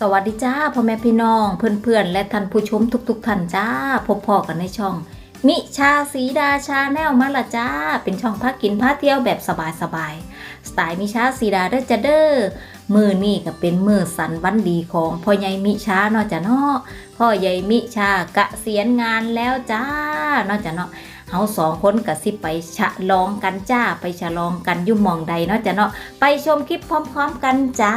สวัสดีจ้าพ่อแม่พี่น้องเพื่อนๆ และท่านผู้ชมทุกๆท่านจ้า พบพอกันในช่อง มิชาสีดาชาแนลมาละจ้า เป็นช่องพักกินพักเที่ยวแบบสบายๆสไตล์มิชาสีดาเด้อจ้าเด้อมือนี่ก็เป็นมือสันวันดีของพ่อใหญ่มิชาเนาะจ้ะเนาะพ่อใหญ่มิชากะเสียนงานแล้วจ้าเนาะจ้ะเนาะเฮาสองคนก็สิไปฉลองกันจ้าไปฉลองกันยุ่หมองใดเนาะจ้ะเนาะไปชมคลิปพร้อม ๆ กันจ้า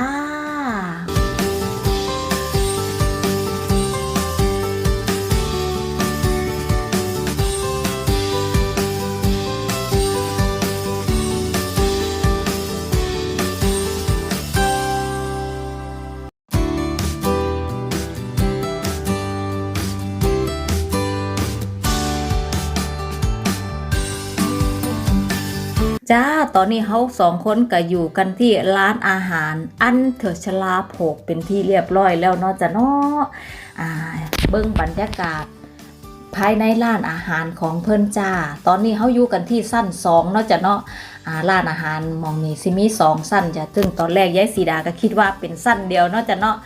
จ้า ตอนนี้เขาสองคนก็อยู่กันที่ร้านอาหารอันเถอชลาโผกเป็นที่เรียบร้อยแล้วเนาะจ้ะเนาะอ่าเบิ้งบรรยากาศ ภายในร้านอาหารของเพิ่นจ้า ตอนนี้เขาอยู่กันที่สั้นสองเนาะจ้ะเนาะอ่าร้านอาหารมองนี้สิมีสองสั้นจ้ะซึ่งตอนแรกยายสีดาก็คิดว่าเป็นสั้นเดียวเนาะจ้ะเนาะ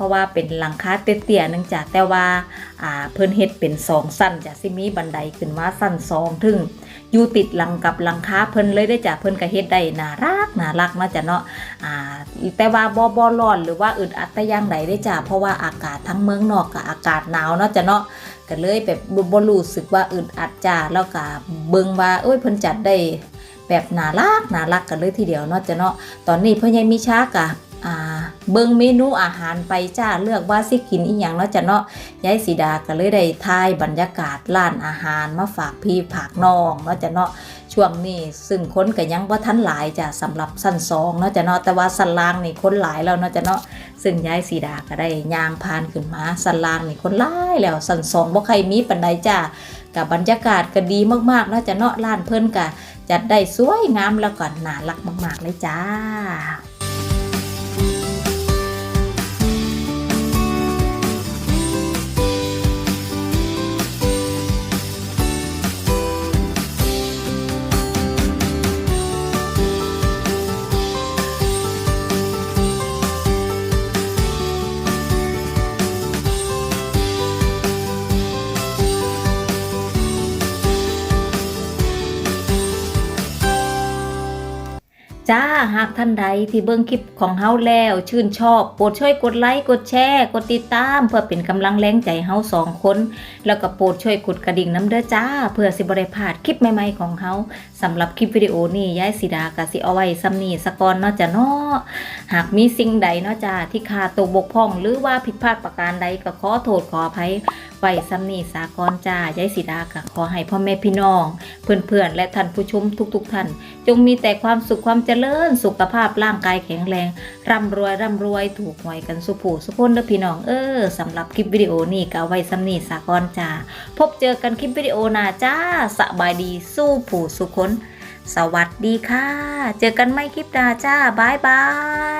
ราะว่าเป็นหลังคาเตี้ยๆหนึงจ้ะแต่ว่าอ่าเพิ่นเฮ็ดเป็นสองสั้นจ้ะสิมีบันไดขึ้นมาสั้นสองถึงอยู่ติดหลังกับหลังคาเพิ่นเลยได้จ้ะเพิ่นก็เฮ็ดได้น่ารักน่ารักเนาะจ้ะเนาะอ่าแต่ว่าบ่บ่ร้อนหรือว่าอึดอัดแต่อย่างใดได้จ้ะเพราะว่าอากาศทั้งเมืองนอกกับอากาศหนาวเนาะจ้ะเนาะก็เลยแบบบ่บ่รู้สึกว่าอึดอัดจ้าแล้วก็เบิ่งว่าเอ้ยเพิ่นจัดได้แบบน่ารักน่ารักกันเลยทีเดียวเนาะจ้ะเนาะตอนนี้เพิ่นยังมีชากะ อ่าเบิ่งเมนูอาหารไปจ้าเลือกว่าสิกินอีหยังเนาะจ้ะเนาะยายสีดาก็เลยได้ถ่ายบรรยากาศร้านอาหารมาฝากพี่ฝากน้องเนาะจ้ะเนาะช่วงนี้ซึ่งคนก็ยังบ่ทันหลายจ้ะสำหรับสั้นสองเนาะจ้ะเนาะแต่ว่าสันล่างนี่คนหลายแล้วเนาะจ้ะเนาะซึ่งยายสีดาก็ได้ย่างผ่านขึ้นมาสันล่างนี่คนหลายแล้วสันสองบ่ใครมีปานใดจ้ะกับบรรยากาศก็ดีมากๆเนาะจ้ะเนาะร้านเพิ่นก็จัดได้สวยงามแล้วก็น่ารักมาก ๆเลยจ้า จ้าหากท่านใดที่เบิ่งคลิปของเฮาแล้วชื่นชอบโปรดช่วยกดไลค์กดแชร์ กดติดตาม เพื่อเป็นกำลังแรงใจเฮาสองคน แล้วก็โปรดช่วยกดกระดิ่งน้ำเด้อจ้า เพื่อสิบ่ได้พลาดคลิปใหม่ๆของเฮาสำหรับคลิปวิดีโอนี้ยายสีดาก็สิเอาไว้ซ้ำนี้สกอนเนาะจ้ะเนาะหากมีสิ่งใดเนาะจ้าที่ขาดตกบกพร่อง หรือว่าผิดพลาดประการใดก็ขอโทษขออภัย ไว้ซ้ำนี้สากอนจ้ายายสีดาก็ขอให้พ่อแม่พี่น้อง เพื่อนๆ และท่านผู้ชมทุก ๆ ท่าน จงมีแต่ความสุขความเจริญสุขภาพร่างกายแข็งแรง ร่ำรวยร่ำรวยถูกหวยกันสุผูสุคนเด้อพี่น้องเออสำหรับคลิปวิดีโอนี้ก็ไว้ซ้ำนี้สากอนจ้าพบเจอกันคลิปวิดีโอหน้าจ้าสบายดีสู้ผู้สุคนสวัสดีค่ะ เจอกันไม่คลิปหน้าจ้าบายบาย